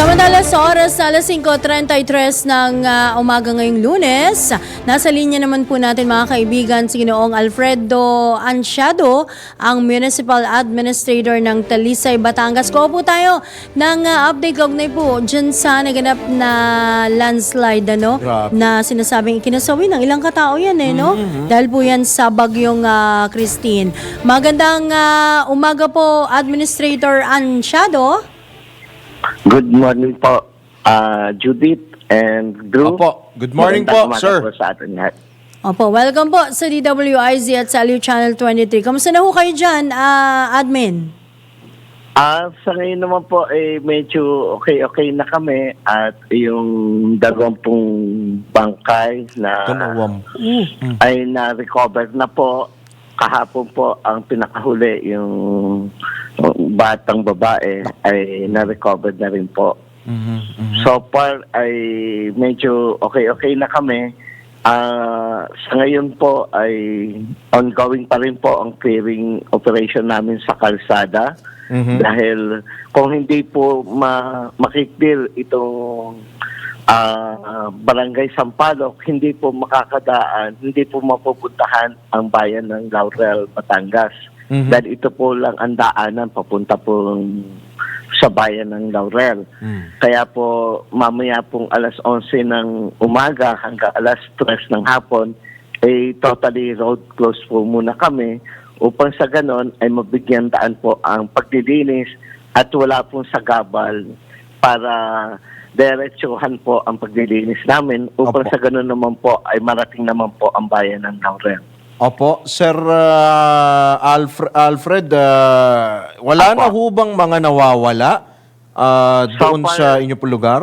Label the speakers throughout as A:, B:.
A: Samantala sa oras alas 5.33 ng ah, umaga ngayong lunes, nasa linya naman po natin mga kaibigan si Ginoong Alfredo Ansiado, ang Municipal Administrator ng Talisay, Batangas. Kuha po tayo ng ah, update kaugnay po dyan sa naganap na landslide ano,
B: Grabe.
A: na sinasabing ikinasawi ng ilang katao yan eh, no? Dahil po yan sa bagyong ah, Christine. Magandang ah, umaga po, Administrator Ansiado.
C: Good morning po, uh, Judith and Drew.
B: Opo. Good morning
C: Magandang
B: po,
C: umaga
B: sir.
C: po sa atin lahat.
A: Opo, welcome po sa DWIZ at sa Aliw Channel 23. Kamusta na ho kayo dyan, ah, admin?
C: Ah, sa ngayon naman po, eh, medyo okay-okay na kami at yung dalawampung bangkay na
B: Kanawam.
C: ay na-recover na po. Kahapon po ang pinakahuli yung batang babae ay na-recover na rin po.
B: Mhm,
C: So far ay medyo okay-okay na kami. Ah, sa ngayon po ay ongoing pa rin po ang clearing operation namin sa kalsada.
B: Mhm.
C: Dahil kung hindi po ma makiklear itong ah, barangay Sampaloc, hindi po makakadaan, hindi po mapupuntahan ang bayan ng Laurel, Batangas.
B: Mhm.
C: Dahil ito po lang ang daanan papunta po sa bayan ng Laurel.
B: Mhm.
C: Kaya po mamaya pong alas 11 ng umaga hanggang alas 3 ng hapon, eh totally road close po muna kami upang sa ganon ay mabigyan daan po ang paglilinis at wala pong sagabal para diretsuhan po ang paglilinis namin upang
B: Opo.
C: sa ganon naman po ay marating naman po ang bayan ng Laurel.
B: Opo, Sir ah, Alfred, Alfred ah, wala na ho bang mga nawawala
C: So
B: doon
C: far-
B: sa inyo pong lugar?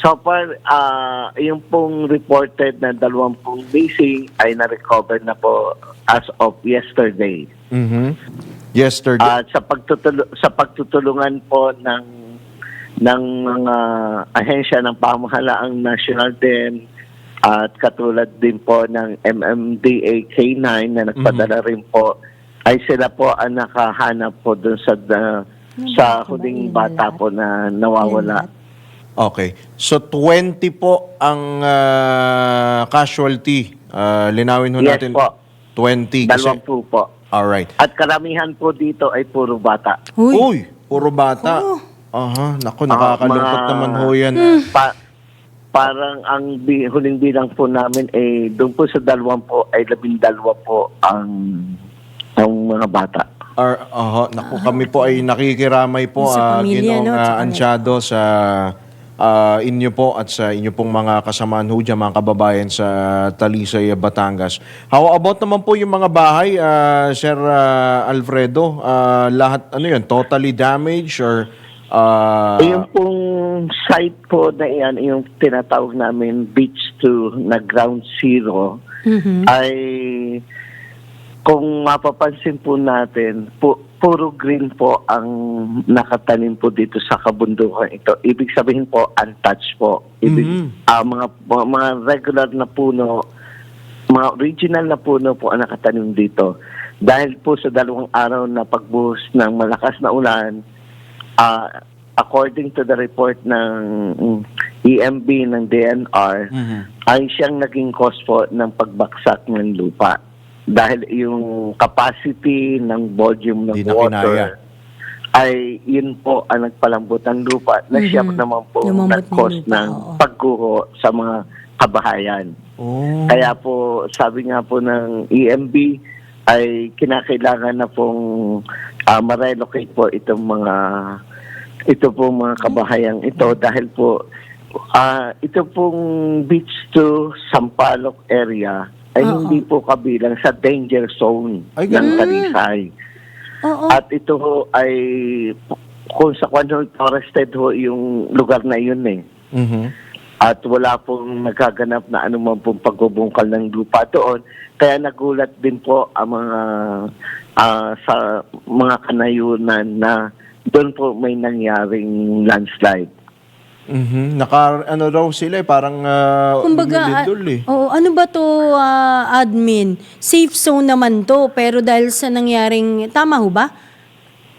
C: So far, ah, yung pong reported na dalawampung missing ay na-recover na po as of yesterday.
B: Mhm. Yesterday.
C: At sa pagtutul sa pagtutulungan po ng ng mga ahensya ng pamahalaang national din at katulad din po ng MMDA K9 na nagpadala rin po ay sila po ang nakahanap po dun sa da- sa huling bata po na nawawala.
B: Okay. So 20 po ang ah, casualty. Ah, linawin ho
C: Yes
B: natin.
C: po.
B: 20 kasi.
C: Dalawampu po.
B: All right.
C: At karamihan po dito ay puro bata.
A: Uy,
B: Uy, puro bata. Aha, naku, nakakalungkot
C: mga-
B: naman ho yan.
C: Pa- parang ang bi- huling bilang po namin eh doon po sa dalawang po ay labindalwa po ang ang mga bata.
B: Ar, aha, naku, kami po ay nakikiramay po
A: Sa
B: ah,
A: pamilya,
B: Ginoong
A: no?
B: ah,
A: Tsaka
B: Ansyado sa ah, inyo po at sa inyo pong mga kasamaan ho dyan, mga kababayan sa Talisay, Batangas. How about naman po yung mga bahay, ah, Sir ah, Alfredo? Ah, lahat, ano yun, totally damaged or... ah,
C: yung pong site po na yan, yung tinatawag namin beach to na ground zero,
A: Mhm.
C: ay kung mapapansin po natin, pu- puro green po ang nakatanim po dito sa kabundukan ito. Ibig sabihin po, untouched po. Ibig,
B: Mhm.
C: ah, mga, mga, mga regular na puno, mga original na puno po ang nakatanim dito. Dahil po sa dalawang araw na pagbuhos ng malakas na ulan, ah, according to the report ng EMB ng DNR,
B: mhm.
C: ay siyang naging cause po ng pagbaksak ng lupa. Dahil yung capacity ng volume ng
B: Di
C: water ay yun po ang nagpalambot ng lupa na siya
A: Mhm.
C: naman po
A: Lumambot ng
C: nag-cause ng
A: oo.
C: pagguho sa mga kabahayan.
B: Oh.
C: Kaya po, sabi nga po ng EMB, ay kinakailangan na pong ah, ma-relocate po itong mga ito po mga kabahayang ito dahil po ah, ito pong beach to Sampaloc area ay
A: Oo.
C: hindi po kabilang sa danger zone
B: Ay,
C: ng. Talisay.
A: Oo.
C: At ito ho ay kung sa kwan ho, forested ho yung lugar na yun eh
B: Mhm.
C: at wala pong nagaganap na anuman pong pagbubungkal ng lupa doon. Kaya nagulat din po ang mga ah, sa mga kanayunan na doon po may nangyaring landslide.
B: Mhm. Naka, ano raw sila eh, parang uh,
A: Kumbaga,
B: eh.
A: ah, oo, ano ba to ah, admin? Safe zone naman to, pero dahil sa nangyaring, tama ho ba?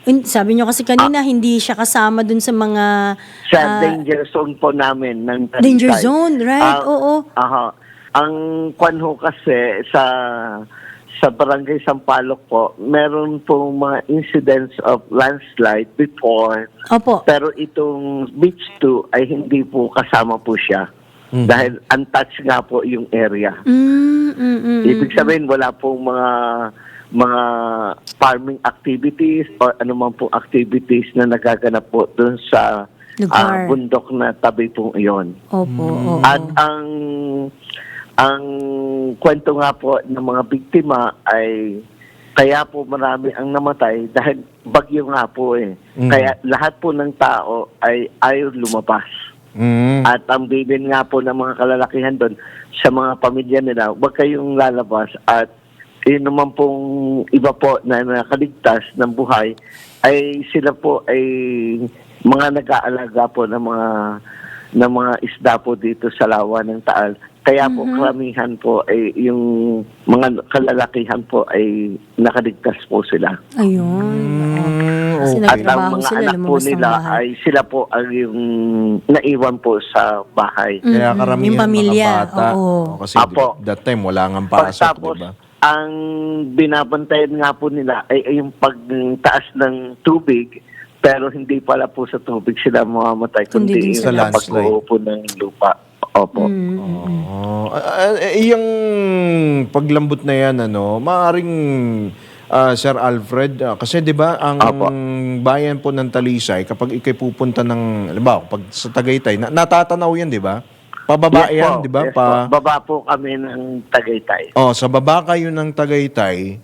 A: In- Sabi nyo kasi kanina, hindi siya kasama dun sa mga...
C: Sa
A: ah,
C: danger zone po namin ng.
A: Danger zone, right,
C: Ah,
A: oo.
C: Aha. Ang kwan ho kasi sa sa barangay Sampaloc po, meron pong mga incidents of landslide before
A: Opo.
C: pero itong beach 2 ay hindi po kasama po siya.
B: Mhm.
C: Dahil untouched nga po yung area.
A: Mm, mm, mm,
C: Ibig sabihin wala pong mga mga farming activities or anumang pong activities na nagaganap po dun sa
A: Lugar.
C: ah, bundok na tabi po iyon.
A: Opo, oo.
C: At ang ang kwento nga po ng mga biktima ay kaya po marami ang namatay dahil bagyo nga po eh.
B: Mm.
C: Kaya lahat po ng tao ay ayaw lumabas.
B: Mm.
C: At ang bilin nga po ng mga kalalakihan doon sa mga pamilya nila, huwag kayong lalabas at yun naman pong iba po na nakaligtas ng buhay ay sila po ay mga nag-aalaga po ng mga ng mga isda po dito sa lawa ng Taal. Kaya po karamihan po ay yung mga kalalakihan po ay nakaligtas po sila.
A: Ayun.
B: Mm,
A: Kasi
B: okay.
C: At ang mga
A: sila,
C: anak po nila
A: bahay.
C: ay sila po ang yung naiwan po sa bahay.
B: Kaya
A: Mm-mm.
B: karamihan
A: Yung pamilya,
B: mga bata.
A: oo.
B: O, kasi
C: Apo.
B: that time wala nga pasok,
C: Pagtapos,
B: di ba?
C: ang binabantayan nga po nila ay, ay yung pagtaas ng tubig pero hindi pala po sa tubig sila mamamatay
A: Kundi
C: kundi
B: sa landslide.
C: pag po ng lupa. Opo.
B: Oh, yung paglambot na yan ano, maaring ah, Sir Alfred ah, kasi 'di ba ang
C: Apo.
B: bayan po ng Talisay kapag ikay pupunta ng halimbawa pag sa Tagaytay na, natatanaw yan 'di ba? Pababa
C: Yes
B: yan, 'di ba?
C: yes
B: pa
C: po. Baba po kami ng Tagaytay.
B: Oh, sa baba kayo ng Tagaytay,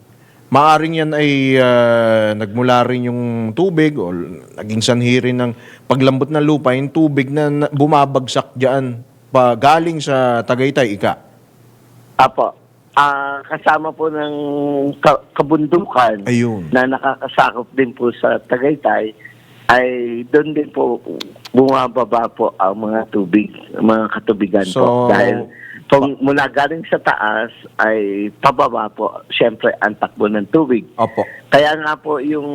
B: maaring yan ay ah, nagmula rin yung tubig o naging sanhi rin ng paglambot ng lupa, yung tubig na, na bumabagsak diyan pa galing sa Tagaytay, ika.
C: Apo. Ah, kasama po ng ka- kabundukan
B: Ayun.
C: na nakakasakop din po sa Tagaytay ay doon din po bumababa po ang mga tubig, ang mga katubigan
B: So,
C: po. Dahil kung mula galing sa taas ay pababa po, syempre ang takbo ng tubig.
B: Opo.
C: Kaya nga po yung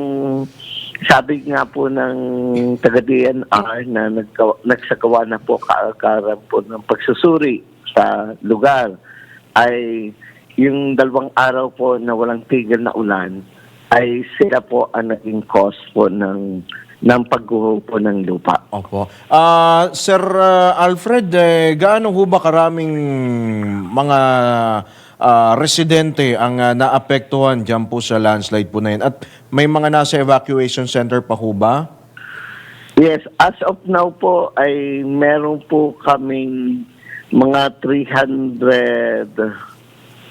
C: sabi nga po ng taga-DNR na nagkaw- nagsagawa na po kaagaran po ng pagsusuri sa lugar ay yung dalawang araw po na walang tigil na ulan ay sila po ang naging cause po ng ng pagguho po ng lupa.
B: Opo. Ah, Sir ah, Alfred, eh, gaano ho ba karaming mga ah, residente ang ah, naapektuhan dyan po sa landslide po na yun? At may mga nasa evacuation center pa ho ba?
C: Yes, as of now po ay meron po kaming mga 300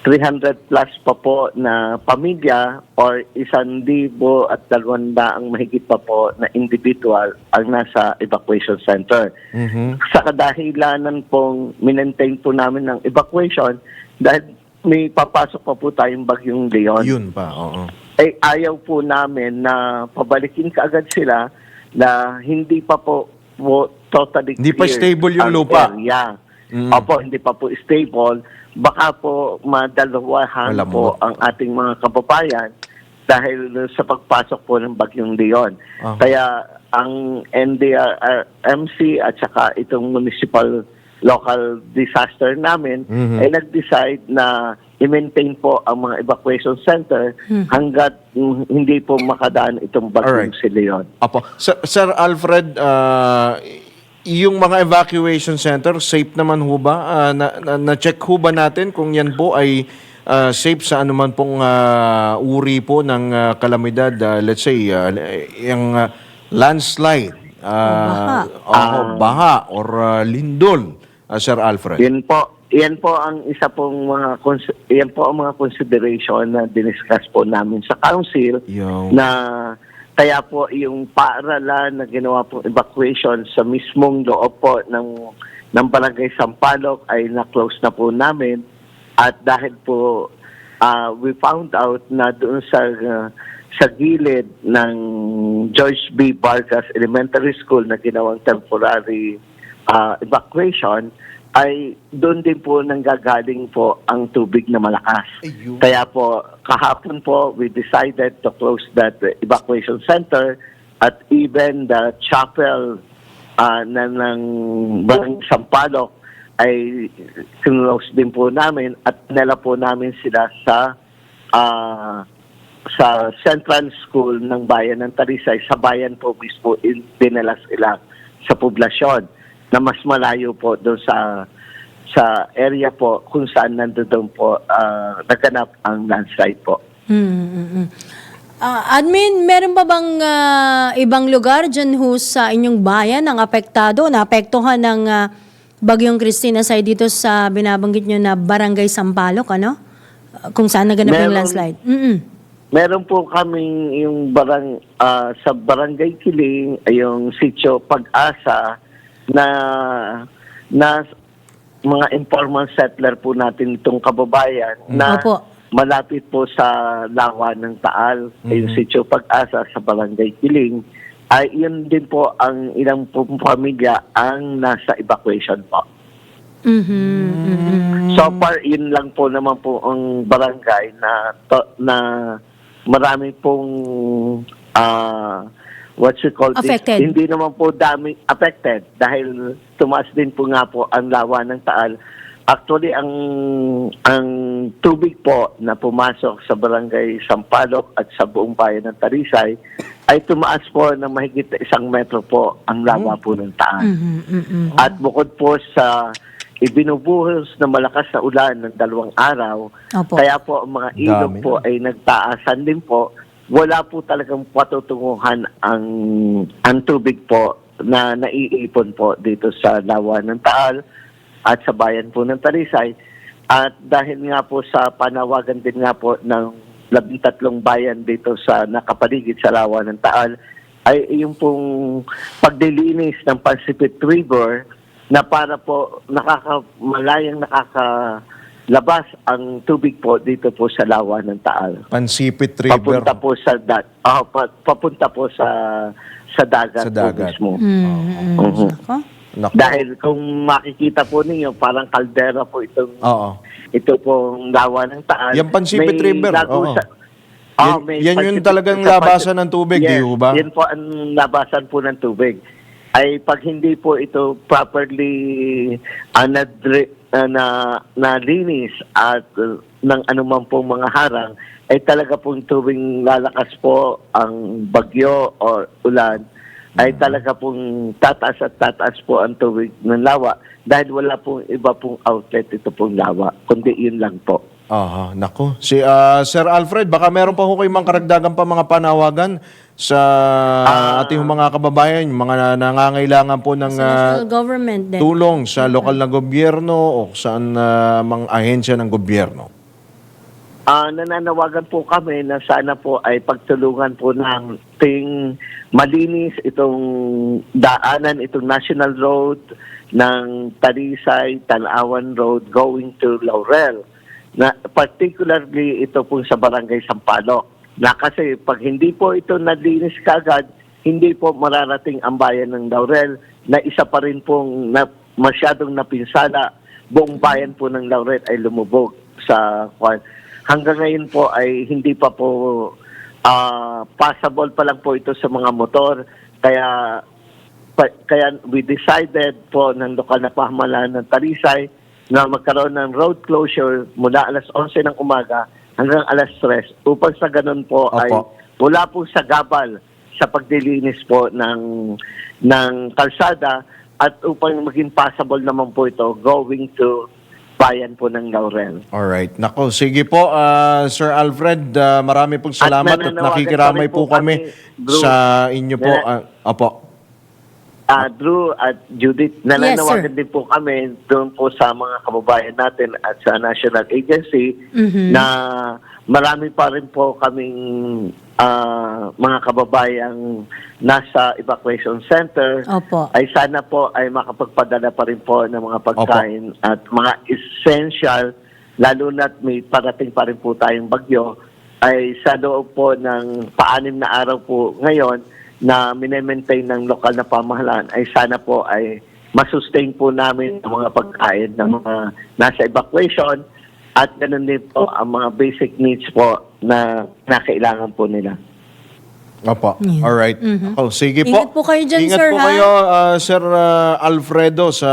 C: 300 plus pa po na pamilya or isang libo at dalawang daang mahigit pa po na individual ang nasa evacuation center.
B: Mhm.
C: Sa kadahilanan pong minentain po namin ng evacuation dahil may papasok pa po tayong bagyong Leon
B: Yun pa, oo.
C: Ay ayaw po namin na pabalikin kaagad sila na hindi pa po, po totally
B: Hindi pa stable yung lupa.
C: Area.
B: Mm.
C: Opo, hindi pa po stable. Baka po madalawahan
B: Alam
C: po
B: mo.
C: ang ating mga kababayan dahil sa pagpasok po ng Bagyong Leon.
B: Ah.
C: Kaya ang NDRMC at saka itong municipal local disaster namin
B: Mhm.
C: ay nag-decide na i-maintain po ang mga evacuation center hanggat mm, hindi po makadaan itong bagyong
B: Alright.
C: si Leon.
B: Apo. Sir, Sir Alfred, ah, yung mga evacuation center, safe naman ho ba? Ah, na, na, na-check ho ba natin kung yan po ay ah, safe sa anuman pong ah, uri po ng ah, kalamidad? Ah, let's say, ah, yung ah, landslide, ah, oh, baha, or ah, lindol, ah, Sir Alfred.
C: Yan po, yan po ang isa pong mga yan po ang mga consideration na diniscuss po namin sa council
B: Yung,
C: na kaya po yung paaralan na ginawa pong evacuation sa mismong loob po ng ng Barangay Sampaloc ay na-close na po namin at dahil po ah, we found out na doon sa ah, sa gilid ng George B. Vargas Elementary School na ginawang temporary ah, evacuation ay doon din po nanggagaling po ang tubig na malakas.
B: Ayun.
C: Kaya po, kahapon po, we decided to close that uh, evacuation center at even the chapel uh, na ng Barangay Sampaloc ay close din po namin at nila po namin sila sa ah, sa Central School ng Bayan ng Talisay. Sa bayan po mismo, in, dinala sila sa poblasyon na mas malayo po doon sa sa area po kung saan nandoon po ah, naganap ang landslide po.
A: Mm, mm, mm. Ah, admin, meron ba bang ah, ibang lugar dyan ho sa inyong bayan ang apektado, naapektuhan ng ah, Bagyong Christina sa dito sa binabanggit nyo na Barangay Sampaloc, ano? Kung saan naganap yung
C: Meron.
A: landslide. Mm-mm.
C: Meron po kaming yung barang ah, sa Barangay Kiling, yung sitio Pag-asa na na mga informal settler po natin itong kababayan na
A: Opo.
C: malapit po sa lawa ng Taal, ay yung sitio Pag-asa sa Barangay Kiling. Ay yun din po ang ilang po pamilya ang nasa evacuation po.
A: Mhm, mhm.
C: So far, yun lang po naman po ang barangay na to, na marami pong ah what you call
A: Affected.
C: this? Hindi naman po dami affected dahil tumaas din po nga po ang lawa ng Taal. Actually, ang ang tubig po na pumasok sa barangay Sampaloc at sa buong bayan ng Tarisay ay tumaas po ng mahigit isang metro po ang lawa po ng Taal.
A: Mhm, mhm.
C: At bukod po sa ibinubuhos na malakas na ulan ng dalawang araw,
A: Opo.
C: kaya po ang mga ilog
B: Dami
C: po ay nagtaasan din po. Wala po talagang patutunguhan ang, ang tubig po na naiipon po dito sa lawa ng Taal at sa bayan po ng Tarisay. At dahil nga po sa panawagan din nga po ng labintatlong bayan dito sa nakapaligid sa lawa ng Taal, ay yung pong pagdilinis ng Pacific River na para po nakaka nakakalabas ang tubig po dito po sa lawa ng Taal.
B: Pansipit River.
C: Papunta po sa dat ah, pa- papunta po sa sa dagat,
B: Sa dagat.
C: po mismo.
A: Mhm.
C: Mhm.
A: Ako?
B: Naku.
C: Dahil kung makikita po ninyo, parang kaldera po itong
B: Oo.
C: ito pong lawa ng Taal.
B: Yung Pansipit
C: May
B: River,
C: lago
B: oo.
C: sa- Ah,
B: Yan-
C: may
B: yan yung
C: Pansipit-
B: talagang
C: sa
B: labasan ng tubig, di
C: yes,
B: ho ba?
C: Yan po ang labasan po ng tubig. Ay pag hindi po ito properly uh, na, na, nalinis at uh, ng anumang pong mga harang, ay talaga pong tuwing lalakas po ang bagyo o ulan, ay talaga pong tataas at tataas po ang tubig ng lawa dahil wala pong iba pong outlet ito pong lawa, kundi yun lang po.
B: Aha, nako. Si ah, Sir Alfred, baka meron pa ho kayong mga karagdagan pa mga panawagan sa
C: Ah.
B: ating mga kababayan, yung mga nangangailangan po ng
A: Sa
B: ah,
A: national government din.
B: tulong sa lokal na gobyerno o saan ah, mga ahensya ng gobyerno.
C: Ah, nananawagan po kami na sana po ay pagtulungan po ng ting malinis itong daanan, itong National Road ng Talisay, Tanawan Road going to Laurel. Na particularly ito po sa Barangay Sampaloc. Na kasi pag hindi po ito nalinis kagad, hindi po mararating ang bayan ng Laurel na isa pa rin pong na, masyadong napinsala. Buong bayan po ng Laurel ay lumubog sa kwan. Hanggang ngayon po ay hindi pa po ah, passable pa lang po ito sa mga motor. Kaya pa- kaya we decided po ng lokal na pamahalaan ng Talisay na magkaroon ng road closure mula alas 11 ng umaga hanggang alas 3 upang sa ganun po
B: Opo.
C: ay wala po sa gabal sa pagdilinis po ng ng kalsada at upang maging possible naman po ito going to bayan po ng Laurel.
B: Alright. Nako, sige po, ah, Sir Alfred, ah, marami pong salamat at,
C: nananawagan
B: nakikiramay po
C: po
B: kami
C: kami, Drew,
B: sa inyo po. ah, opo.
C: Ah, Drew at Judith, nananawagan din po kami doon po sa mga kababayan natin at sa national agency
A: Mhm.
C: na marami pa rin po kaming ah, mga kababayang nasa evacuation center.
A: Opo.
C: Ay sana po ay makapagpadala pa rin po ng mga pagkain at mga essential lalo na't may parating pa rin po tayong bagyo ay sa loob po ng paanim na araw po ngayon na minemaintain ng lokal na pamahalaan ay sana po ay masustain po namin ang mga pagkain ng mga nasa evacuation at ganun din po ang mga basic needs po na nakailangan po nila.
B: Opo.
A: Yeah.
B: All right. Oh, sige po.
A: Ingat po kayo dyan,
B: Ingat
A: sir,
B: po
A: ha?
B: kayo, ah, Sir ah, Alfredo, sa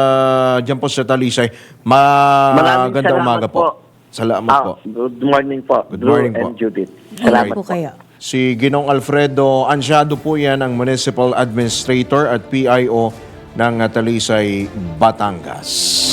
B: dyan po sa Talisay.
C: Maraming
B: Magandang umaga po.
C: po.
B: Salamat
C: Ah,
B: po.
C: Good morning po,
B: Good
C: Drew
B: morning
C: and
B: po.
C: Judith.
A: Ingat
C: Salamat
A: po kayo.
B: Si Ginong Alfredo Ansiado po yan, ang Municipal Administrator at PIO ng Talisay, Batangas.